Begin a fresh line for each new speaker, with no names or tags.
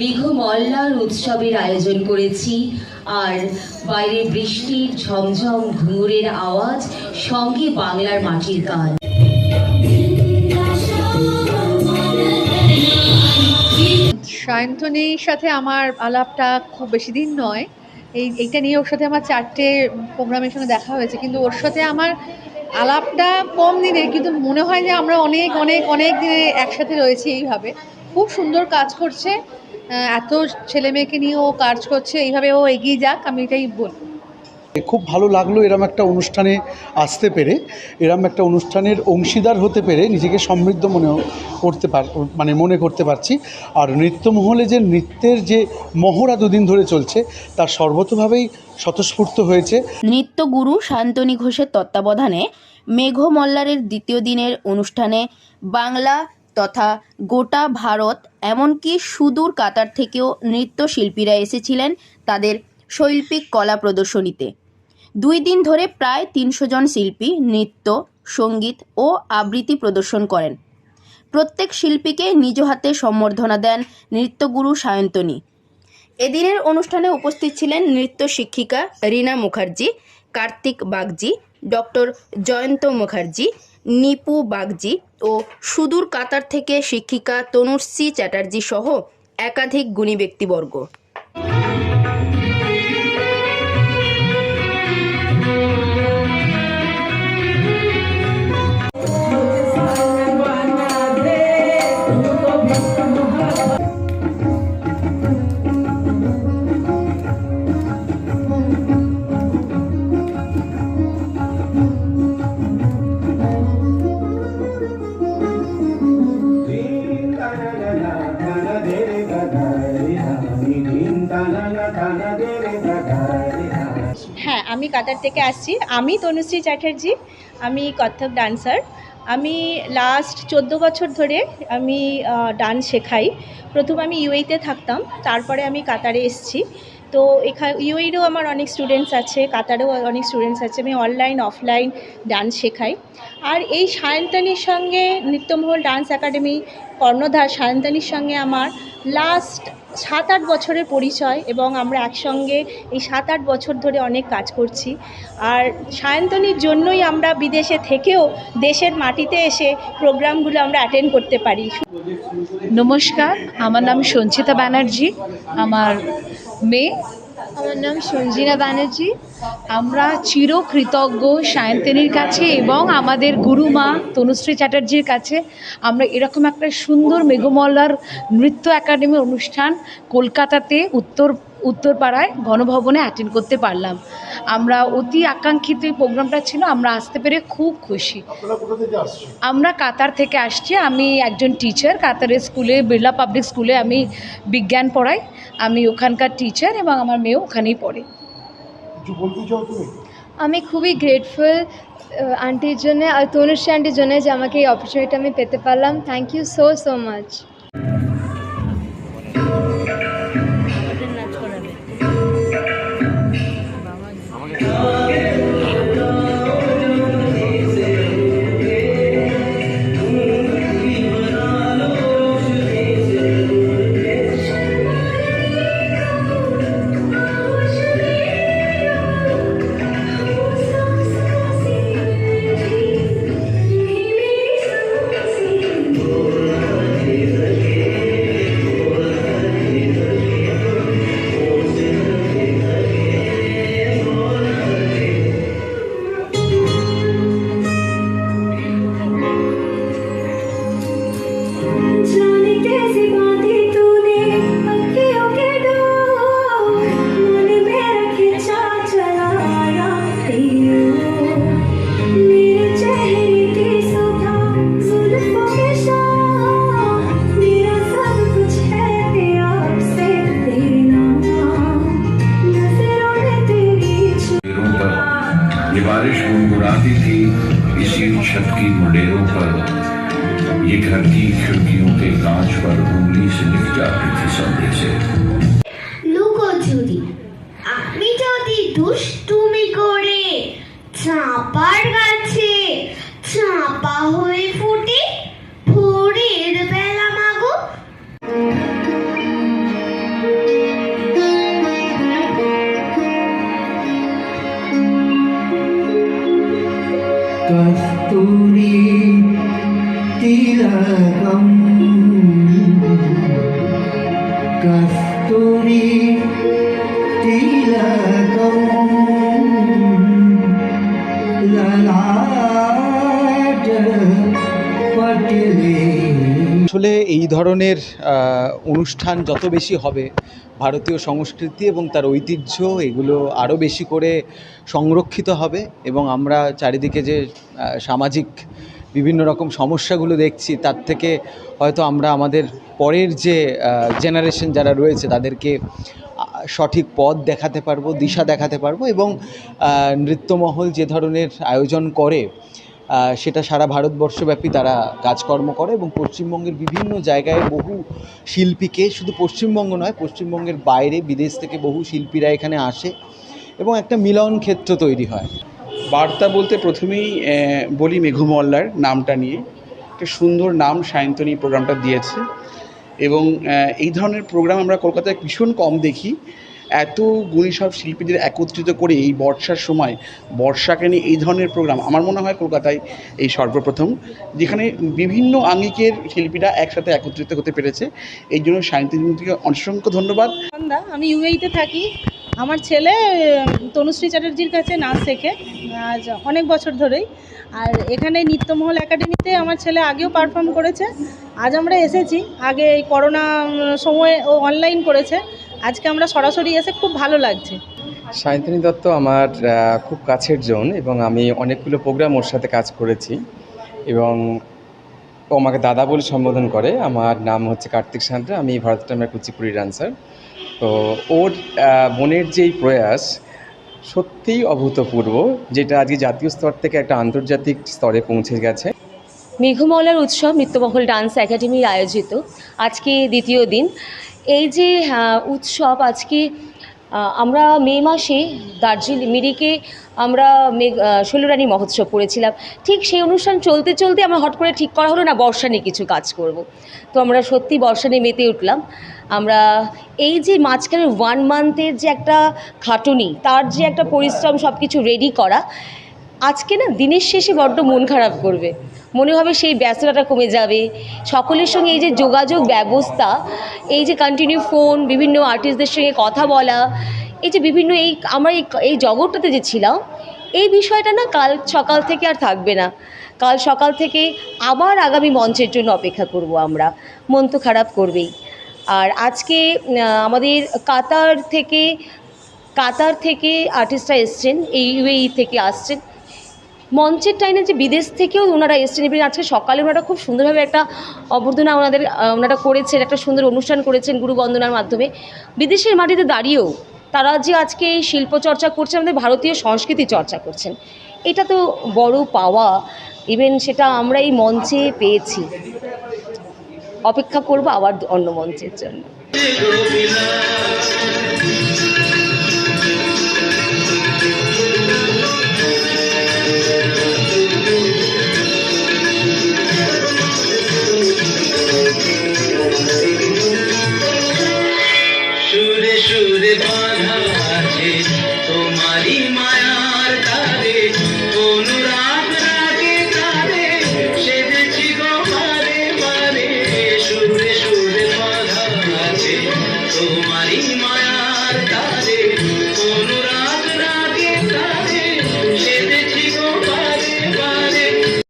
বিঘু মল্লার উৎসবের আয়োজন করেছি। আর বাইরে বৃষ্টির ঝমঝম ঘুঙুরের আওয়াজ, সঙ্গে বাংলার মাটির গান।
সায়ন্তনীর সাথে আমার আলাপটা খুব বেশি দিন নয়। এই এইটা নিয়ে ওর সাথে আমার চারটে প্রোগ্রামের সঙ্গে দেখা হয়েছে। কিন্তু ওর সাথে আমার আলাপটা কম দিনের কিন্তু মনে হয় যে আমরা অনেক অনেক অনেক দিনে একসাথে রয়েছি এইভাবে। খুব সুন্দর কাজ করছে। এত ছেলে মেয়েকে নিয়ে ও কাজ করছে এইভাবে ও এগিয়ে যাক আমি এটাই বলব
খুব ভালো লাগল এরম একটা অনুষ্ঠানে আসতে পেরে এরম একটা অনুষ্ঠানের অংশীদার হতে পেরে নিজেকে সমৃদ্ধ মনে করতে পার মানে মনে করতে পারছি। আর নৃত্যমহলে যে নৃত্যের যে মহড়া দুদিন ধরে চলছে তার সর্বতভাবেই স্বতঃস্ফূর্ত হয়েছে।
নৃত্যগুরু শান্তনী ঘোষের তত্ত্বাবধানে মেঘ মল্লারের দ্বিতীয় দিনের অনুষ্ঠানে বাংলা তথা গোটা ভারত, এমনকি সুদূর কাতার থেকেও নৃত্যশিল্পীরা এসেছিলেন তাদের শৈল্পিক কলা প্রদর্শনীতে। দুই দিন ধরে প্রায় তিনশো জন শিল্পী নৃত্য, সংগীত ও আবৃত্তি প্রদর্শন করেন। প্রত্যেক শিল্পীকে নিজ হাতে সম্বর্ধনা দেন নৃত্যগুরু সায়ন্তনী। এদিনের অনুষ্ঠানে উপস্থিত ছিলেন নৃত্য শিক্ষিকা রীনা মুখার্জি, কার্তিক বাগজি, ডক্টর জয়ন্ত মুখার্জি নিপু বাগজি ও সুদূর কাতার থেকে শিক্ষিকা তনুশ্রী চ্যাটার্জি সহ একাধিক গুণী ব্যক্তিবর্গ।
আমি কাতার থেকে আসছি। আমি তনুশ্রী চ্যাটার্জি, আমি কত্থক ডান্সার। আমি লাস্ট চোদ্দ বছর ধরে আমি ডান্স শেখাই। প্রথম আমি ইউএইতে থাকতাম, তারপরে আমি কাতারে এসছি। তো এখানে ইউএইরও আমার অনেক স্টুডেন্টস আছে, কাতারেও অনেক স্টুডেন্টস আছে। আমি অনলাইন অফলাইন ডান্স শেখাই। আর এই সায়ন্তানির সঙ্গে নৃত্যমহল ডান্স একাডেমি, কর্ণধার সায়ন্তানির সঙ্গে আমার লাস্ট সাত আট বছরের পরিচয় এবং আমরা একসঙ্গে এই সাত আট বছর ধরে অনেক কাজ করছি। আর সায়ন্তনীর জন্যই আমরা বিদেশে থেকেও দেশের মাটিতে এসে প্রোগ্রামগুলো আমরা অ্যাটেন্ড করতে পারি।
নমস্কার, আমার নাম সঞ্চিতা ব্যানার্জি, আমার মেয়ে।
আমার নাম সঞ্জিনা ব্যানার্জি।
আমরা চিরকৃতজ্ঞ সায়ন্তনীর কাছে এবং আমাদের গুরুমা তনুশ্রী চ্যাটার্জির কাছে আমরা এরকম একটা সুন্দর মেঘমলার নৃত্য একাডেমি অনুষ্ঠান কলকাতাতে উত্তর উত্তরপাড়ায় গণভবনে অ্যাটেন্ড করতে পারলাম। আমরা অতি আকাঙ্ক্ষিত এই প্রোগ্রামটা ছিল আমরা আসতে পেরে খুব খুশি। আমরা কাতার থেকে আসছি আমি একজন টিচার কাতারের স্কুলে বিড়লা পাবলিক স্কুলে আমি বিজ্ঞান পড়াই। আমি ওখানকার টিচার এবং আমার মেয়েও ওখানেই পড়ে।
আমি খুবই গ্রেটফুল আন্টির জন্য আর তনুশ্রী আন্টির জন্য যে আমাকে এই অপরচুনিটি আমি পেতে পারলাম।
Thank you so so much इसी छत की मुंडेरों पर ये घर की खिड़कियों के कांच पर उंगली से लिख जाती थी संदेश से
লুকোচুরি আমি যদি দুষ্টুমি করে চাপার গাছে চাপা হয়ে ফুটে ভোরের
கஸ்தூரி திலகம்
আসলে এই ধরনের অনুষ্ঠান যত বেশি হবে, ভারতীয় সংস্কৃতি এবং তার ঐতিহ্য এগুলো আরও বেশি করে সংরক্ষিত হবে এবং আমরা চারিদিকে যে সামাজিক বিভিন্ন রকম সমস্যাগুলো দেখছি, তার থেকে হয়তো আমরা আমাদের পরের যে জেনারেশন যারা রয়েছে, তাদেরকে সঠিক পথ দেখাতে পারব, দিশা দেখাতে পারব এবং নৃত্যমহল যে ধরনের আয়োজন করে সেটা সারা ভারতবর্ষব্যাপী তারা কাজকর্ম করে এবং পশ্চিমবঙ্গের বিভিন্ন জায়গায় বহু শিল্পীকে, শুধু পশ্চিমবঙ্গ নয়, পশ্চিমবঙ্গের বাইরে, বিদেশ থেকে বহু শিল্পীরা এখানে আসে এবং একটা মিলন ক্ষেত্র তৈরি হয়।
বার্তা বলতে প্রথমেই বলি মেঘমল্লার নামটা নিয়ে। একটা সুন্দর নাম সায়ন্তনী প্রোগ্রামটা দিয়েছে এবং এই ধরনের প্রোগ্রাম আমরা কলকাতায় ভীষণ কম দেখি। এত গুণী সব শিল্পীদের একত্রিত করে এই বর্ষার সময় বর্ষাকে নিয়ে এই ধরনের প্রোগ্রাম আমার মনে হয় কলকাতায় এই সর্বপ্রথম, যেখানে বিভিন্ন আঙ্গিকের শিল্পীরা একসাথে একত্রিত হতে পেরেছে। এই জন্য সায়ন্তনীকে অসংখ্য ধন্যবাদ।
আমি ইউএইতে থাকি। আমার ছেলে তনুশ্রী চ্যাটার্জির কাছে নাচ শেখে, আজ অনেক বছর ধরেই। আর এখানে নিত্যমহল একাডেমিতে আমার ছেলে আগেও পারফর্ম করেছে। আজ আমরা এসেছি। আগে এই করোনা সময়ে ও অনলাইন করেছে। আজকে আমরা সরাসরি এসে খুব ভালো লাগছে।
সায়ন্তনী দত্ত আমার খুব কাছের জন এবং আমি অনেকগুলো প্রোগ্রাম ওর সাথে কাজ করেছি এবং ও আমাকে দাদা বলে সম্বোধন করে। আমার নাম হচ্ছে কার্তিক সান্ত্রা আমি ভারতনাট্যমের কুচিপুরি ডান্সার তো ওর মনের যেই প্রয়াস সত্যিই অভূতপূর্ব যেটা আজকে জাতীয় স্তর থেকে একটা আন্তর্জাতিক স্তরে পৌঁছে গেছে।
মেঘমলার উৎসব নৃত্যমহল ডান্স একাডেমির আয়োজিত। আজকে দ্বিতীয় দিন। এই যে উৎসব আজকে আমরা মে মাসে দার্জিলিং, মিরিকে আমরা ষোলোরানি মহোৎসব করেছিলাম। ঠিক সেই অনুষ্ঠান চলতে চলতে আমরা হট করে ঠিক করা হলো না, বর্ষা নিয়ে কিছু কাজ করব। তো আমরা সত্যি বর্ষা নিয়ে মেতে উঠলাম। আমরা এই যে মাঝখানে ওয়ান মান্থের যে একটা খাটুনি, তার যে একটা পরিশ্রম সব কিছু রেডি করা, আজকে না দিনের শেষে বড্ড মন খারাপ করবে। মনে হবে সেই ব্যস্ততাটা কমে যাবে। সকলের সঙ্গে এই যে যোগাযোগ ব্যবস্থা, এই যে কন্টিনিউ ফোন বিভিন্ন আর্টিস্টদের সঙ্গে কথা বলা, এই যে বিভিন্ন এই আমরা এই জগৎটাতে যে ছিলাম, এই বিষয়টা না কাল সকাল থেকে আর থাকবে না। কাল সকাল থেকে আবার আগামী মঞ্চের জন্য অপেক্ষা করব আমরা। মন তো খারাপ করবেই। আর আজকে আমাদের কাতার থেকে কাতার থেকে আর্টিস্টরা এসছেন, এই ইউএই থেকে আসছেন। মঞ্চের টাইমে যে বিদেশ থেকেও ওনারা এসছেন, এবং আজকে সকালে ওনারা খুব সুন্দরভাবে একটা অভ্যর্থনা ওনাদের ওনারা করেছেন, একটা সুন্দর অনুষ্ঠান করেছেন গুরু বন্দনার মাধ্যমে। বিদেশের মাটিতে দাঁড়িয়েও তারা যে আজকে এই শিল্প চর্চা করছে, আমাদের ভারতীয় সংস্কৃতি চর্চা করছেন, এটা তো বড় পাওয়া। ইভেন সেটা আমরা এই মঞ্চে পেয়েছি। অপেক্ষা করব আবার অন্য মঞ্চের জন্য।